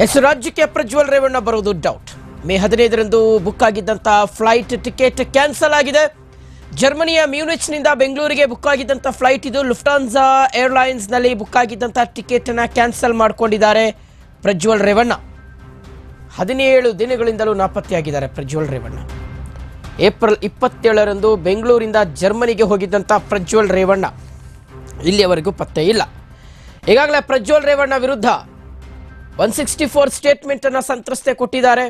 S, ರಾಜ್ಯಕ್ಕೆ ಪ್ರಜ್ವಲ್ ರೇವಣ್ಣ ಬರುವುದು doubt May ಹದಿನೈದರಂದು ಬುಕ್ ಆಗಿದ್ದಂಥ ಫ್ಲೈಟ್ ಟಿಕೆಟ್ ಕ್ಯಾನ್ಸಲ್ ಆಗಿದೆ. ಜರ್ಮನಿಯ ಮ್ಯೂನಿಚ್ನಿಂದ ಬೆಂಗಳೂರಿಗೆ ಬುಕ್ ಆಗಿದ್ದಂಥ ಫ್ಲೈಟ್ ಇದು ಲುಫ್ಟಾನ್ಸಾ ಏರ್ಲೈನ್ಸ್ನಲ್ಲಿ ಬುಕ್ ಆಗಿದ್ದಂಥ ಟಿಕೆಟನ್ನು ಕ್ಯಾನ್ಸಲ್ ಮಾಡಿಕೊಂಡಿದ್ದಾರೆ ಪ್ರಜ್ವಲ್ ರೇವಣ್ಣ ಹದಿನೇಳು ದಿನಗಳಿಂದಲೂ ನಾಪತ್ತೆಯಾಗಿದ್ದಾರೆ ಪ್ರಜ್ವಲ್ ರೇವಣ್ಣ ಏಪ್ರಿಲ್ ಇಪ್ಪತ್ತೇಳರಂದು ಬೆಂಗಳೂರಿಂದ ಜರ್ಮನಿಗೆ ಹೋಗಿದ್ದಂಥ ಪ್ರಜ್ವಲ್ ರೇವಣ್ಣ ಇಲ್ಲಿಯವರೆಗೂ ಪತ್ತೆ ಇಲ್ಲ. ಈಗಾಗಲೇ ಪ್ರಜ್ವಲ್ ರೇವಣ್ಣ ವಿರುದ್ಧ ಒನ್ ಸಿಕ್ಸ್ಟಿ ಫೋರ್ ಸ್ಟೇಟ್ಮೆಂಟ್ ಅನ್ನ ಸಂತ್ರಸ್ತೆ ಕೊಟ್ಟಿದ್ದಾರೆ.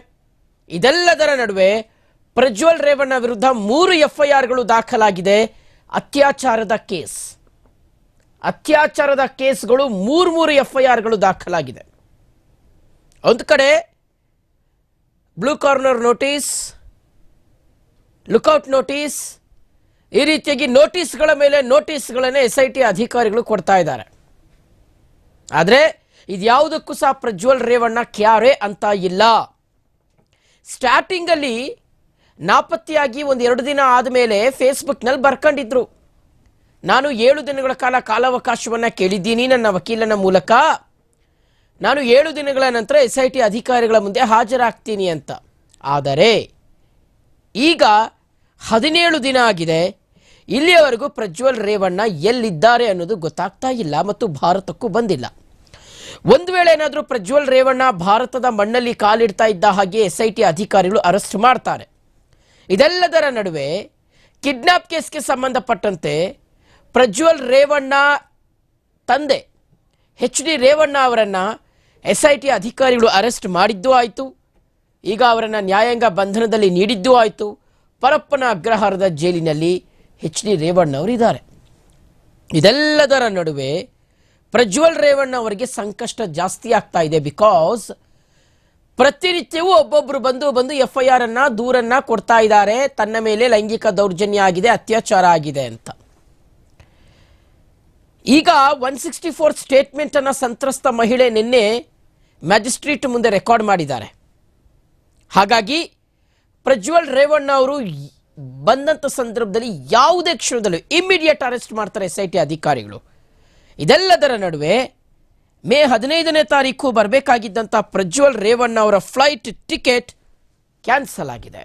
ಇದೆಲ್ಲದರ ನಡುವೆ ಪ್ರಜ್ವಲ್ ರೇವಣ್ಣ ವಿರುದ್ಧ ಮೂರು ಎಫ್ಐಆರ್ಗಳು ದಾಖಲಾಗಿದೆ. ಅತ್ಯಾಚಾರದ ಕೇಸ್. ಅತ್ಯಾಚಾರದ ಕೇಸ್ಗಳು ಮೂರು ಮೂರು ಎಫ್ಐಆರ್ಗಳು ದಾಖಲಾಗಿದೆ. ಒಂದು ಕಡೆ blue corner notice lookout notice, ಈ ರೀತಿಯಾಗಿ ನೋಟಿಸ್ಗಳ ಮೇಲೆ ನೋಟಿಸ್ಗಳನ್ನೇ ಎಸ್ ಐ ಟಿ ಅಧಿಕಾರಿಗಳು ಕೊಡ್ತಾ ಇದ್ದಾರೆ. ಆದರೆ ಇದ್ಯಾವುದಕ್ಕೂ ಸಹ ಪ್ರಜ್ವಲ್ ರೇವಣ್ಣ ಕ್ಯಾರೆ ಅಂತ ಇಲ್ಲ. ಸ್ಟಾರ್ಟಿಂಗಲ್ಲಿ ನಾಪತ್ತೆಯಾಗಿ ಒಂದು ಎರಡು ದಿನ ಆದಮೇಲೆ ಫೇಸ್ಬುಕ್ನಲ್ಲಿ ಬರ್ಕೊಂಡಿದ್ರು. ನಾನು ಏಳು ದಿನಗಳ ಕಾಲ ಕಾಲಾವಕಾಶವನ್ನು ಕೇಳಿದ್ದೀನಿ ನನ್ನ ವಕೀಲನ ಮೂಲಕ. ನಾನು ಏಳು ದಿನಗಳ ನಂತರ ಎಸ್ ಐ ಟಿ ಅಧಿಕಾರಿಗಳ ಮುಂದೆ ಹಾಜರಾಗ್ತೀನಿ ಅಂತ. ಆದರೆ ಈಗ ಹದಿನೇಳು ದಿನ ಆಗಿದೆ. ಇಲ್ಲಿಯವರೆಗೂ ಪ್ರಜ್ವಲ್ ರೇವಣ್ಣ ಎಲ್ಲಿದ್ದಾರೆ ಅನ್ನೋದು ಗೊತ್ತಾಗ್ತಾ ಇಲ್ಲ ಮತ್ತು ಭಾರತಕ್ಕೂ ಬಂದಿಲ್ಲ. ಒಂದು ವೇಳೆ ಏನಾದರೂ ಪ್ರಜ್ವಲ್ ರೇವಣ್ಣ ಭಾರತದ ಮಣ್ಣಲ್ಲಿ ಕಾಲಿಡ್ತಾ ಇದ್ದ ಹಾಗೆ ಎಸ್ ಅಧಿಕಾರಿಗಳು ಅರೆಸ್ಟ್ ಮಾಡ್ತಾರೆ. ಇದೆಲ್ಲದರ ನಡುವೆ ಕಿಡ್ನಾಪ್ ಕೇಸ್ಗೆ ಸಂಬಂಧಪಟ್ಟಂತೆ ಪ್ರಜ್ವಲ್ ರೇವಣ್ಣ ತಂದೆ ಎಚ್ ಡಿ ರೇವಣ್ಣ ಅವರನ್ನು ಎಸ್ ಐ ಟಿ ಅಧಿಕಾರಿಗಳು ಅರೆಸ್ಟ್ ಮಾಡಿದ್ದೂ ಆಯಿತು. ಈಗ ಅವರನ್ನು ನ್ಯಾಯಾಂಗ ಬಂಧನದಲ್ಲಿ ನೀಡಿದ್ದೂ ಆಯಿತು. ಪರಪ್ಪನ ಅಗ್ರಹಾರದ ಜೈಲಿನಲ್ಲಿ ಎಚ್ ಡಿ ರೇವಣ್ಣ ಅವರಿದ್ದಾರೆ ಇದೆಲ್ಲದರ ನಡುವೆ ಪ್ರಜ್ವಲ್ ರೇವಣ್ಣ ಅವರಿಗೆ ಸಂಕಷ್ಟ ಜಾಸ್ತಿ ಆಗ್ತಾ ಇದೆ ಬಿಕಾಸ್ ಪ್ರತಿನಿತ್ಯವೂ ಒಬ್ಬೊಬ್ಬರು ಬಂದು ಬಂದು ಎಫ್ ಐ ಆರ್ ಅನ್ನ, ದೂರನ್ನ ಕೊಡ್ತಾ ಇದ್ದಾರೆ. ತನ್ನ ಮೇಲೆ ಲೈಂಗಿಕ ದೌರ್ಜನ್ಯ ಆಗಿದೆ, ಅತ್ಯಾಚಾರ ಆಗಿದೆ ಅಂತ. ಈಗ ಒನ್ ಸಿಕ್ಸ್ಟಿ ಫೋರ್ ಸ್ಟೇಟ್ಮೆಂಟ್ ಅನ್ನ ಸಂತ್ರಸ್ತ ಮಹಿಳೆ ನಿನ್ನೆ ಮ್ಯಾಜಿಸ್ಟ್ರೇಟ್ ಮುಂದೆ ರೆಕಾರ್ಡ್ ಮಾಡಿದ್ದಾರೆ. ಹಾಗಾಗಿ ಪ್ರಜ್ವಲ್ ರೇವಣ್ಣ ಅವರು ಬಂದಂಥ ಸಂದರ್ಭದಲ್ಲಿ ಯಾವುದೇ ಕ್ಷಣದಲ್ಲೂ ಇಮ್ಮಿಡಿಯೇಟ್ ಅರೆಸ್ಟ್ ಮಾಡ್ತಾರೆ ಎಸ್ ಐ ಟಿ ಅಧಿಕಾರಿಗಳು. ಇದೆಲ್ಲದರ ನಡುವೆ ಮೇ ಹದಿನೈದನೇ ತಾರೀಕು ಬರಬೇಕಾಗಿದ್ದಂಥ ಪ್ರಜ್ವಲ್ ರೇವಣ್ಣ ಅವರ ಫ್ಲೈಟ್ ಟಿಕೆಟ್ ಕ್ಯಾನ್ಸಲ್ ಆಗಿದೆ.